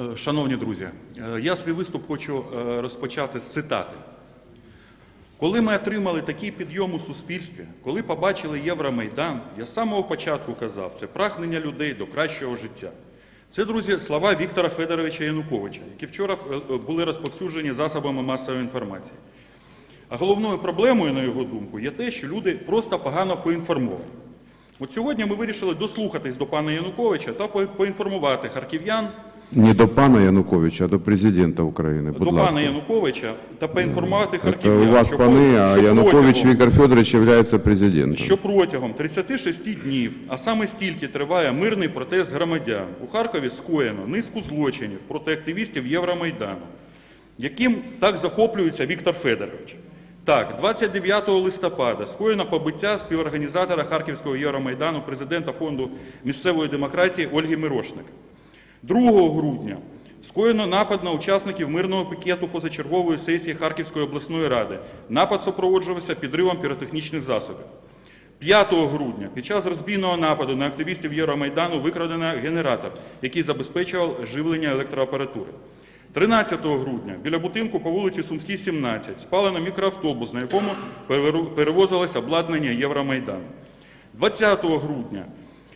Е, Шановні друзі, е, я свій виступ хочу е, розпочати з цитати. Коли ми отримали такий підйом у суспільстві, коли побачили Євромайдан, я з самого початку казав, це прагнення людей до кращого життя. Це, друзі, слова Віктора Федоровича Януковича, які вчора були розповсюджені засобами масової інформації. А головною проблемою, на його думку, є те, що люди просто погано поінформовані. От сьогодні ми вирішили дослухатись до пана Януковича та поінформувати харків'ян Не до пана Януковича, а до президента України. Будь до ласка. пана Януковича та поінформувати Це харків'ян. у вас що пани, а що Янукович Віктор Федорович є президентом. що протягом 36 днів, а саме стільки триває мирний протест громадян, у Харкові скоєно низку злочинів проти активістів Євромайдану, яким так захоплюється Віктор Федорович. Так, 29 листопада скоєно побиття співорганізатора Харківського Євромайдану, президента фонду місцевої демократії Ольги Мирошник. 2 грудня скоєно напад на учасників мирного пікету позачергової сесії Харківської обласної ради. Напад супроводжувався підривом піротехнічних засобів. 5 грудня під час розбійного нападу на активістів Євромайдану викрадено генератор, який забезпечував живлення електроапаратури. 13 грудня біля будинку по вулиці Сумській, 17 спалено мікроавтобус, на якому перевозилось обладнання Євромайдану. 20 грудня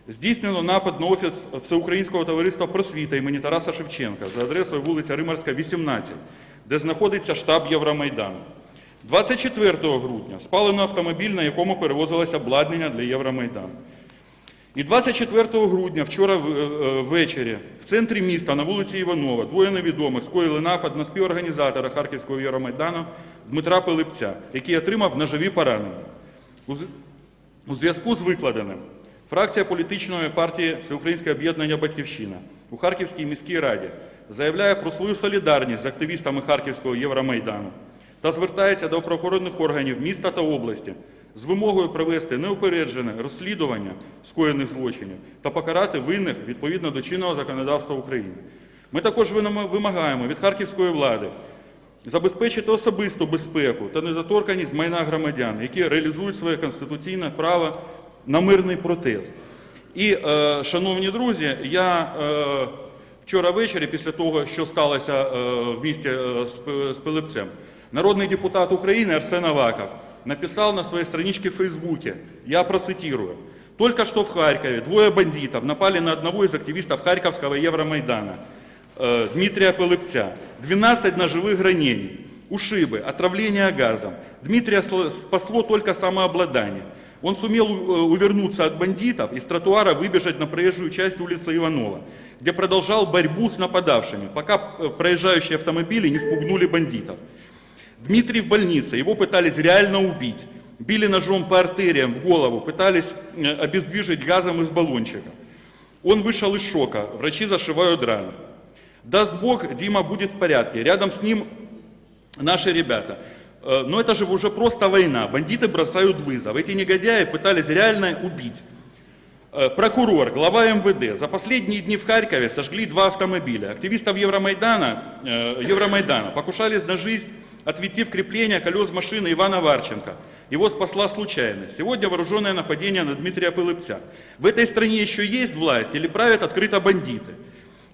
здійснено напад на офіс Всеукраїнського товариства просвіта імені Тараса Шевченка за адресою вулиця Римарська, 18, де знаходиться штаб Євромайдану. 24 грудня спалено автомобіль, на якому перевозилось обладнання для Євромайдану. І 24 грудня, вчора е, ввечері, в центрі міста на вулиці Іванова двоє невідомих скоїли напад на співорганізатора Харківського Євромайдану Дмитра Пилипця, який отримав ножові поранення. У зв'язку з викладеним фракція політичної партії Всеукраїнське об'єднання Батьківщина у Харківській міській раді заявляє про свою солідарність з активістами Харківського Євромайдану та звертається до правоохоронних органів міста та області з вимогою провести неупереджене розслідування скоєних злочинів та покарати винних відповідно до чинного законодавства України. Ми також вимагаємо від харківської влади забезпечити особисту безпеку та недоторканність майна громадян, які реалізують своє конституційне право на мирний протест. І, е, шановні друзі, я е, вчора ввечері, після того, що сталося е, в місті е, з Пи- з Пилипцем, народний депутат України Арсен Аваков написал на своей страничке в Фейсбуке, я процитирую, «Только что в Харькове двое бандитов напали на одного из активистов Харьковского Евромайдана, э, Дмитрия Пылыпця. 12 ножевых ранений, ушибы, отравление газом. Дмитрия сло- спасло только самообладание. Он сумел э, увернуться от бандитов и с тротуара выбежать на проезжую часть улицы Иванова, где продолжал борьбу с нападавшими, пока э, проезжающие автомобили не спугнули бандитов. Дмитрий в больнице, его пытались реально убить. Били ножом по артериям в голову, пытались э, обездвижить газом из баллончика. Он вышел из шока, врачи зашивают раны. Даст Бог, Дима будет в порядке. Рядом с ним наши ребята. Э, Но это же уже просто война. Бандиты бросают вызов. Эти негодяи пытались реально убить. Э, Прокурор, глава МВД. За последние дни в Харькове сожгли два автомобиля. Активистов Евромайдана, э, Евромайдана покушались на жизнь, ответив крепление колес машины Ивана Варченко. Его спасла случайность. Сегодня вооруженное нападение на Дмитрия Пылыпця. В этой стране еще есть власть или правят открыто бандиты?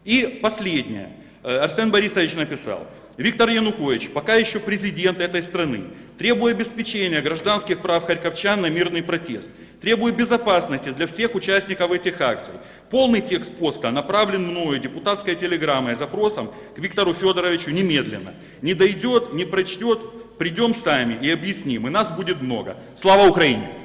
И последнее. Э, Арсен Борисович написал. Виктор Янукович, пока еще президент этой страны, требуя обеспечения гражданских прав харьковчан на мирный протест, требуя безопасности для всех участников этих акций. Полный текст поста направлен мною депутатской телеграммой запросом к Виктору Федоровичу немедленно. Не дойдет, не прочтет, придем сами и объясним, и нас будет много. Слава Украине!